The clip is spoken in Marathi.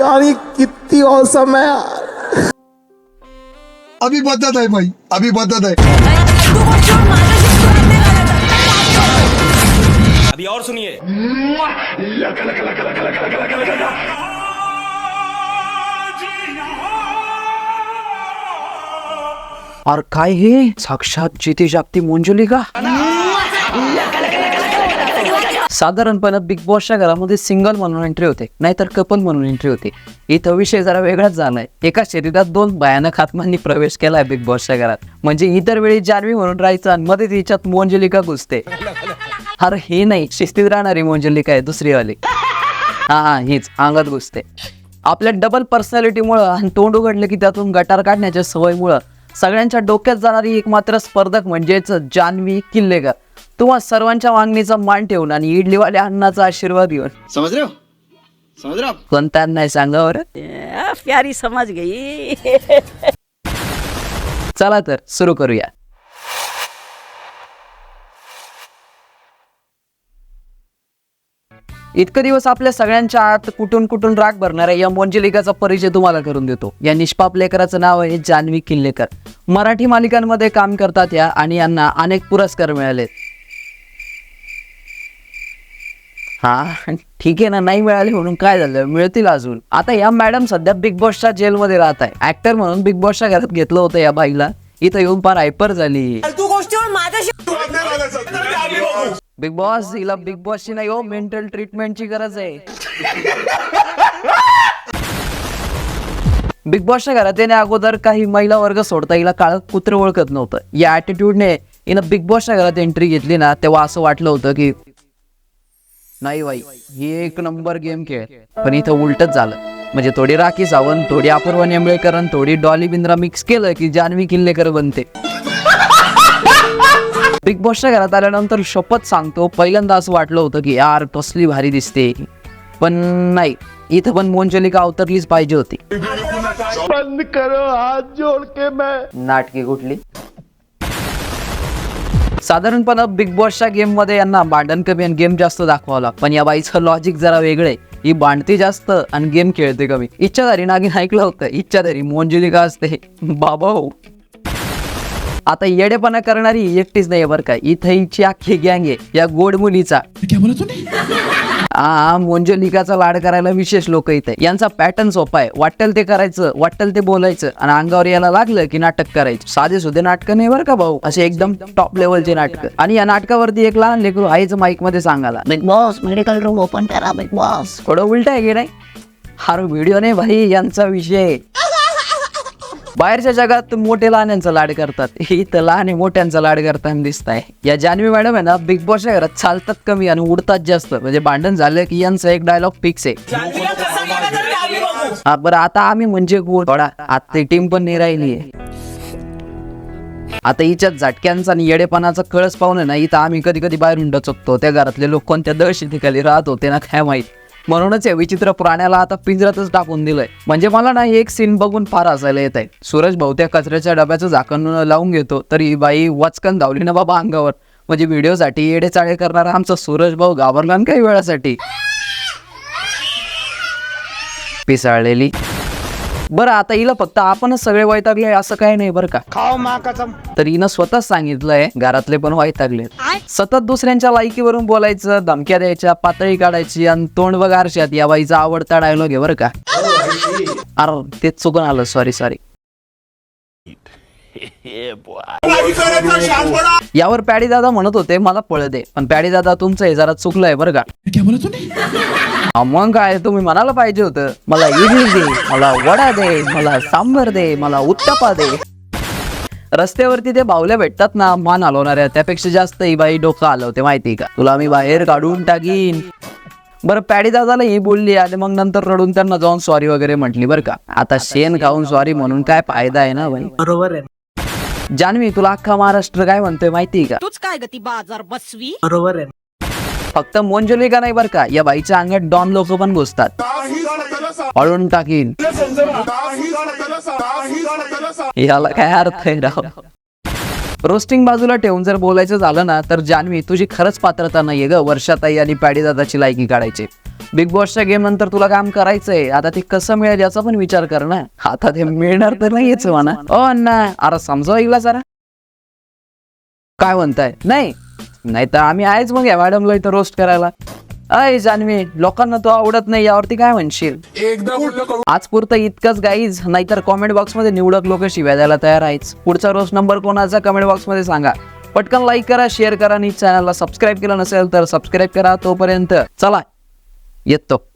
यार किती औसम है। यार अभी बदत है भाई अभी बदत है। अभी और सुनिए। और काय हे? साक्षात जिथे जागती मंजुली का। साधारणपणे बिग बॉसच्या घरामध्ये सिंगल म्हणून एंट्री होते नाहीतर कपल म्हणून एंट्री होते. इथं विषय जरा वेगळाच झालाय. एका शरीरात दोन भयानक आत्मांनी प्रवेश केलाय बिग बॉसच्या घरात. म्हणजे इतर वेळी जानवी म्हणून राहायचं आणि मध्ये तिच्यात मोंजलिका घुसते. अरे हे नाही. शिस्तीत राहणारी मोंजलिका आहे दुसरीवाली हा हा हीच. अंगात घुसते. आपल्या डबल पर्सनॅलिटीमुळं आणि तोंड उघडलं की त्यातून गटार काढण्याच्या सवयीमुळं सगळ्यांच्या डोक्यात जाणारी एकमात्र स्पर्धक म्हणजेच जानवी किल्लेकर. तुम्हा सर्वांच्या मागणीचा मान ठेवून आणि इडलीवाल्या अण्णाचा आशीर्वाद घेऊन. समझ रहे हो. समझ रहे हो. आप? कोणत्या नाही सांगा बरं? आ, प्यारी समझ गई. चला तर सुरू करूया. इतके दिवस आपल्या सगळ्यांच्या आत कुठून कुठून राग भरणाऱ्या या मोंजलिकाचा परिचय तुम्हाला करून देतो. या निष्पाप लेकराचं नाव आहे जान्हवी किल्लेकर. मराठी मालिकांमध्ये काम करतात या आणि यांना अनेक पुरस्कार मिळालेत. हा? ठीक आहे ना नाही मिळाले म्हणून काय झालं? मिळतील अजून. आता या मॅडम सध्या बिग बॉसच्या जेलमध्ये राहत आहे. ऍक्टर म्हणून बिग बॉसच्या घरात घेतलं होतं या बाईला. इथं येऊन फार हायपर झाली. बिग बॉस हिला बिग बॉसची नाही हो मेंटल ट्रीटमेंटची गरज आहे. बिग बॉसच्या घरात येण्या अगोदर काही महिला वर्ग सोडता हिला काळ कुत्र ओळखत नव्हतं. या ऍटिट्यूडने हिनं बिग बॉसच्या घरात एंट्री घेतली ना तेव्हा असं वाटलं होतं की नाही बाई ही एक नंबर गेम खेळ. पण इथं उलटच झालं. म्हणजे थोडी राखी सावंत थोडी अपूर्व नेमळेकर आणि थोडी डॉली बिंद्रा मिक्स केलं की जान्हवी किल्लेकर बनते. बिग बॉसच्या घरात आल्यानंतर शपथ सांगतो पहिल्यांदा असं वाटलं होतं की यार कसली भारी दिसते. पण नाही इथं पण मोंजलिका अवतरलीच पाहिजे होती. बंद करो हाथ जोड़ के मैं. नाटकी कुठली? साधारणपणे बिग बॉसच्या गेममध्ये यांना भांडण कमी आणि गेम जास्त दाखवावला पण या बाईचं लॉजिक जरा वेगळं ही भांडते जास्त आणि गेम खेळते कमी. इच्छाधारी नागिन ऐकलं होतं. इच्छाधारी मोंजुलिका असते? बाबा हो. आता येडेपणा करणारी एकटीच नाही बरं का. इथं हिची अख्खी गँग आहे. या गोड मुलीचा. हा मोंजलिकाचा लाड करायला विशेष लोक इथे. यांचा पॅटर्न सोपा आहे. वाटेल ते करायचं वाटेल ते बोलायचं आणि अंगावर यायला लागलं की नाटक करायचं. साधे सुधे नाटकं नाही बरं का भाऊ? असे एकदम टॉप लेवलचे नाटक. आणि या नाटकावरती एक लहान लेकरू आईचं माईकमध्ये सांगाला big boss medical room open करा बिग बॉस थोडं उलट आहे की नाही? हा व्हिडिओ नाही भाई यांचा विषय. बाहेरच्या जगात मोठे लहान्यांचा लाड करतात. इथं लहान मोठ्यांचा लाड करताना दिसत आहे या जान्हवी मॅडम आहे ना बिग बॉसच्या घरात चालतात कमी आणि उडतात जास्त. म्हणजे भांडण झालं की यांचा एक डायलॉग फिक्स आहे. हा बरं आता आम्ही म्हणजे थोडा आता टीम पण नाही राहिली आता हिच्या झटक्यांचा आणि येडेपणाचा कळस पाहून ना इथं आम्ही कधी कधी बाहेरून डचकतो. त्या घरातले लोक कोणत्या दहशतीखाली राहत होते ना काय माहीत. म्हणूनच या विचित्र प्राण्याला आता पिंजरातच टाकून दिलंय. म्हणजे मला ना एक सीन बघून फार असायला येत आहे सूरज बहुत्या कचऱ्याच्या डब्याचं झाकण लावून घेतो तरी ही बाई वचकन धावली ना बाबा अंगावर. म्हणजे व्हिडिओसाठी येडे चाळे करणारा आमचा सूरज भाऊ घाबरला काही वेळासाठी. पिसाळलेली. बरं आता हिला फक्त आपणच सगळे वैतागले असं काही नाही बरं का? माँ कसम. तर हिनं स्वतःच सांगितलंय घरातले पण वैतागले सतत दुसऱ्यांच्या लायकीवरून बोलायचं धमक्या द्यायच्या पातळी काढायची आणि तोंड बघ आरशात या बाईचा आवडता डायलॉग आहे बरं का? अरे तेच चुकून आलं सॉरी सॉरी यावर पॅडी दादा म्हणत होते मला पळ दे. पण पॅडी दादा तुमचं हे जरा चुकलंय बरं का. मग काय? तुम्ही म्हणायला पाहिजे होतं मला इडली दे मला वडा दे मला सांबर दे मला उत्तपा दे. रस्त्यावरती ते बावल्या भेटतात ना मान हलवणाऱ्या त्यापेक्षा जास्त ही बाई डोकं हलवते माहिती का? तुला मी बाहेर काढून टाकीन. बरं पॅडी दादाला ही बोलली आणि मग नंतर रडून त्यांना जाऊन सॉरी वगैरे म्हटली बरं का. आता शेण खाऊन सॉरी म्हणून काय फायदा आहे ना बाई बरोबर आहे. जानवी तुला अख्खा महाराष्ट्र काय म्हणतोय माहिती का? तूच काय गती बाजार बसवी? फक्त मोंजलिका नाही बरं का? या बाईच्या अंगात डॉन लोक पण घुसतात. अळून टाकीन. याला काय अर्थ आहे राव? रोस्टिंग बाजूला ठेवून जर बोलायचं झालं ना तर जान्हवी तुझी खरंच पात्रता नाहीये ग. वर्षाताई आणि पॅडी दादाची लायकी काढायची. बिग बॉसच्या गेम नंतर तुला काम करायचंय. आता ते कसं मिळेल याचा पण विचार कर ना. आता ते मिळणार तर नाहीच म्हणा. ओ अण्णा अरे समजावा इला जरा. काय म्हणताय? नाही. नाही तर आम्ही आहेच मग या मॅडमला इथं रोस्ट करायला. अय जान्हवी लोकांना तो आवडत नाही यावरती काय म्हणशील? आज पुरतं इतकंच गाईज नाहीतर कॉमेंट बॉक्समध्ये निवडक लोक शिव्या द्यायला तयार आहेच पुढचा रोज नंबर कोणाचा कमेंट बॉक्समध्ये सांगा. पटकन लाईक करा शेअर करा आणि चॅनलला सबस्क्राईब केलं नसेल तर सबस्क्राईब करा तोपर्यंत. चला. येतो